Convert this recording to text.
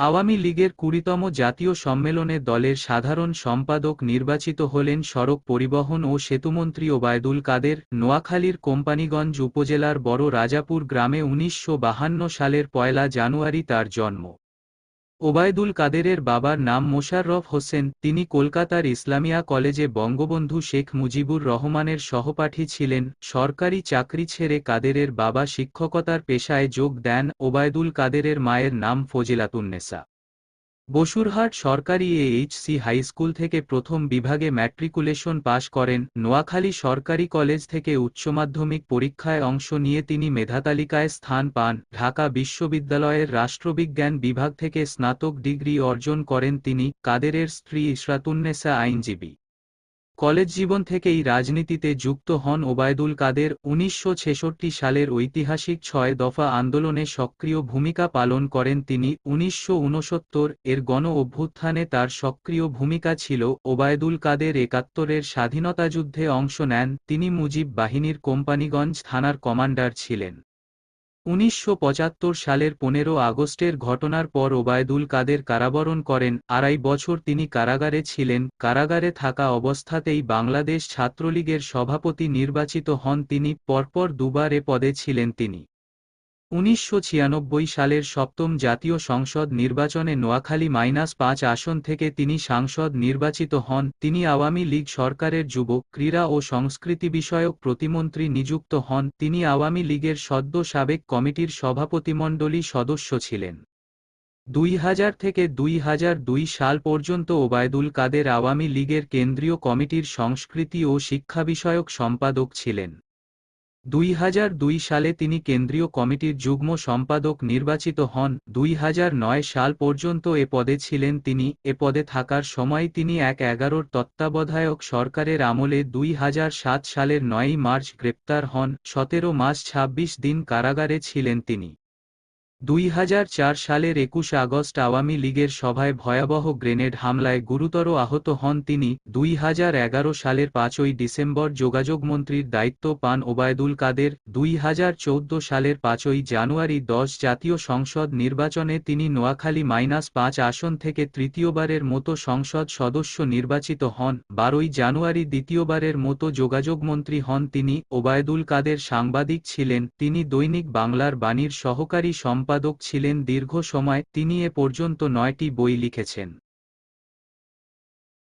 আওয়ামী লীগের কুড়িতম জাতীয় সম্মেলনে দলের সাধারণ সম্পাদক নির্বাচিত হলেন সড়ক পরিবহন ও সেতুমন্ত্রী ওবায়দুল কাদের। নোয়াখালীর কোম্পানিগঞ্জ উপজেলার বড় রাজাপুর গ্রামে উনিশশো সালের পয়লা জানুয়ারি তার জন্ম। ওবায়দুল কাদেরের বাবার নাম মোশাররফ হোসেন, তিনি কলকাতার ইসলামিয়া কলেজে বঙ্গবন্ধু শেখ মুজিবুর রহমানের সহপাঠী ছিলেন, সরকারি চাকরি ছেড়ে কাদেরের বাবা শিক্ষকতার পেশায় যোগ দেন, ওবায়দুল কাদেরের মায়ের নাম ফজিলাতুন্নেসা বসুরহাট সরকারি এইচসি হাইস্কুল থেকে প্রথম বিভাগে ম্যাট্রিকুলেশন পাশ করেন। নোয়াখালী সরকারি কলেজ থেকে উচ্চ মাধ্যমিক পরীক্ষায় অংশ নিয়ে তিনি মেধাতালিকায় স্থান পান। ঢাকা বিশ্ববিদ্যালয়ের রাষ্ট্রবিজ্ঞান বিভাগ থেকে স্নাতক ডিগ্রি অর্জন করেন তিনি। কাদেরের স্ত্রী ইসরাতুন্নেসা আইনজীবী। কলেজ জীবন থেকেই রাজনীতিতে যুক্ত হন ওবায়দুল কাদের উনিশশো ছেষট্টি সালের ঐতিহাসিক ছয় দফা আন্দোলনে সক্রিয় ভূমিকা পালন করেন তিনি। উনিশশো উনসত্তর এর গণ অভ্যুত্থানে তার সক্রিয় ভূমিকা ছিল ওবায়দুল কাদের একাত্তরের স্বাধীনতাযুদ্ধে অংশ নেন। তিনি মুজিব বাহিনীর কোম্পানিগঞ্জ থানার কমান্ডার ছিলেন। উনিশশো পঁচাত্তর সালের পনেরো আগস্টের ঘটনার পর ওবায়দুল কাদের কারাবরণ করেন। আড়াই বছর তিনি কারাগারে ছিলেন। কারাগারে থাকা অবস্থাতেই বাংলাদেশ ছাত্রলীগের সভাপতি নির্বাচিত হন তিনি। পরপর দুবার এ পদে ছিলেন তিনি। উনিশশো ছিয়ানব্বই সালের সপ্তম জাতীয় সংসদ নির্বাচনে নোয়াখালী মাইনাস পাঁচ আসন থেকে তিনি সাংসদ নির্বাচিত হন। তিনি আওয়ামী লীগ সরকারের যুব, ক্রীড়া ও সংস্কৃতি বিষয়ক প্রতিমন্ত্রী নিযুক্ত হন। তিনি আওয়ামী লীগের সদ্য সাবেক কমিটির সভাপতিমণ্ডলী সদস্য ছিলেন। দুই হাজার থেকে দুই হাজার দুই সাল পর্যন্ত ওবায়দুল কাদের আওয়ামী লীগের কেন্দ্রীয় কমিটির সংস্কৃতি ও শিক্ষা বিষয়ক সম্পাদক ছিলেন। দুই হাজার দুই সালে তিনি কেন্দ্রীয় কমিটির যুগ্ম সম্পাদক নির্বাচিত হন। দুই হাজার নয় সাল পর্যন্ত এ পদে ছিলেন তিনি। এ পদে থাকার সময় তিনি এক এগারোর তত্ত্বাবধায়ক সরকারের আমলে দুই হাজার সাত সালের নয়ই মার্চ গ্রেপ্তার হন। সতেরো মাস ছাব্বিশ দিন কারাগারে ছিলেন তিনি। দুই হাজার চার সালের একুশ আগস্ট আওয়ামী লীগের সভায় ভয়াবহ গ্রেনেড হামলায় গুরুতর আহত হন তিনি। দুই হাজার এগারো সালের পাঁচই ডিসেম্বর যোগাযোগমন্ত্রীর দায়িত্ব পান ওবায়দুল কাদের। দুই হাজার চৌদ্দ সালের পাঁচই জানুয়ারি দশ জাতীয় সংসদ নির্বাচনে তিনি নোয়াখালী মাইনাস পাঁচ আসন থেকে তৃতীয়বারের মতো সংসদ সদস্য নির্বাচিত হন। বারোই জানুয়ারি দ্বিতীয়বারের মতো যোগাযোগমন্ত্রী হন তিনি। ওবায়দুল কাদের সাংবাদিক ছিলেন। তিনি দৈনিক বাংলার বাণীর সহকারী সম্পাদক ছিলেন দীর্ঘ সময় তিনি এ পর্যন্ত নয়টি বই লিখেছেন।